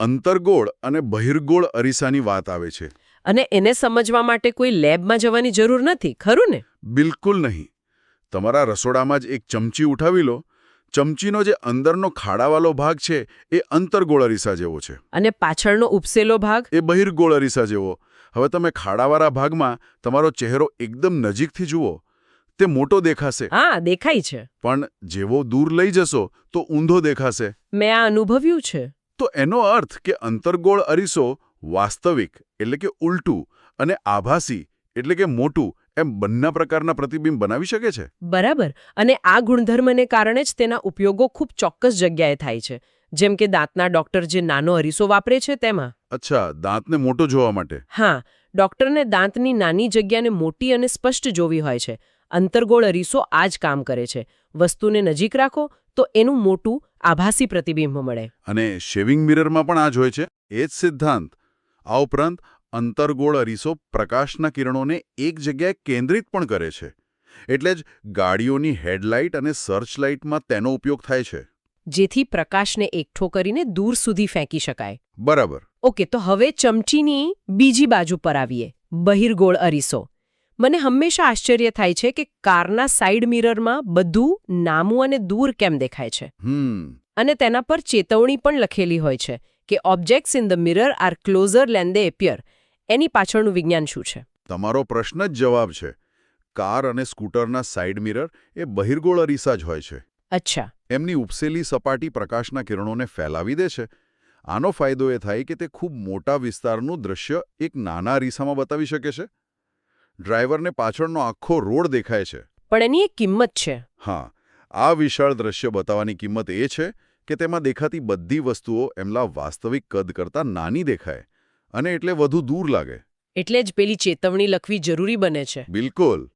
અંતર્ગોળ અને બહિર્ગોળ અરીસાની વાત આવે છે. અને એને સમજવા માટે કોઈ લેબમાં જવાની જરૂર નથી ખરું ને? બિલકુલ નહીં. તમારા રસોડામાં જ એક ચમચી ઉઠાવી લો. ચમચીનો જે અંદરનો ખાડાવાળો ભાગ છે એ અંતરગોળ અરીસા જેવો છે. અને પાછળનો ઉપસેલો ભાગ? એ બહિર્ગોળ અરીસા જેવો. હવે તમે ખાડાવાળા ભાગમાં તમારો ચહેરો એકદમ નજીકથી જુઓ. તે મોટો દેખાશે. હા દેખાય છે. પણ જેવો દૂર લઈ જશો તો ઊંધો દેખાશે. મેં આ અનુભવ્યું છે. તો એનો અર્થ કે અંતર્ગોળ અરીસો વાસ્તવિક એટલે કે ઉલટું અને આભાસી એટલે કે મોટું એમ બંને પ્રકારના પ્રતિબિંબ બનાવી શકે છે? બરાબર. અને આ ગુણધર્મને કારણે જ તેના ઉપયોગો ખૂબ ચોક્કસ જગ્યાએ થાય છે. જેમ કે દાંતના ડોક્ટર જે નાનો અરીસો વાપરે છે તેમાં. અચ્છા દાંતને મોટો જોવા માટે. હા ડોક્ટરને દાંતની નાની જગ્યાને મોટી અને સ્પષ્ટ જોવી હોય છે. અંતર્ગોળ અરીસો આ જ કામ કરે છે. વસ્તુને નજીક રાખો તો એનું મોટું આભાસી પ્રતિબિંબ મળે. અને શેવિંગ મિરરમાં પણ આ જ હોય છે. એ જ સિદ્ધાંત. આ ઉપરાંત અંતર્ગોળ અરીસો પ્રકાશના કિરણોને એક જગ્યાએ કેન્દ્રિત પણ કરે છે. એટલે જ ગાડીઓની હેડલાઇટ અને સર્ચલાઇટમાં તેનો ઉપયોગ થાય છે. જેથી પ્રકાશને એકઠો કરીને દૂર સુધી ફેંકી શકાય. બરાબર. ઓકે તો હવે ચમચીની બીજી બાજુ પર આવીએ. બહિર્ગોળ અરીસો. મને હંમેશા આશ્ચર્ય થાય છે કે કારના સાઇડ મિરરમાં બધું નામું અને દૂર કેમ દેખાય છે. હમ. અને તેના પર ચેતવણી પણ લખેલી હોય છે કે objects in the mirror are closer than they appear એની પાછળનું વિજ્ઞાન શું છે? તમારો પ્રશ્ન જ જવાબ છે. કાર અને સ્કૂટરના સાઇડ મિરર એ બહિર્ગોળ અરીસા જ હોય છે. અચ્છા. એમની ઉપસેલી સપાટી પ્રકાશના કિરણોને ફેલાવી દે છે. આનો ફાયદો એ થાય કે તે ખૂબ મોટા વિસ્તારનું દૃશ્ય એક નાના અરીસામાં બતાવી શકે છે. ડ્રાઈવરને પાછળનો આખો રોડ દેખાય છે. પણ એની એક કિંમત છે. હા આ વિશાળ દૃશ્ય બતાવવાની કિંમત એ છે કે તેમાં દેખાતી બધી વસ્તુઓ એમના વાસ્તવિક કદ કરતાં નાની દેખાય અને એટલે વધુ દૂર લાગે. એટલે જ પેલી ચેતવણી લખવી જરૂરી બને છે. બિલકુલ.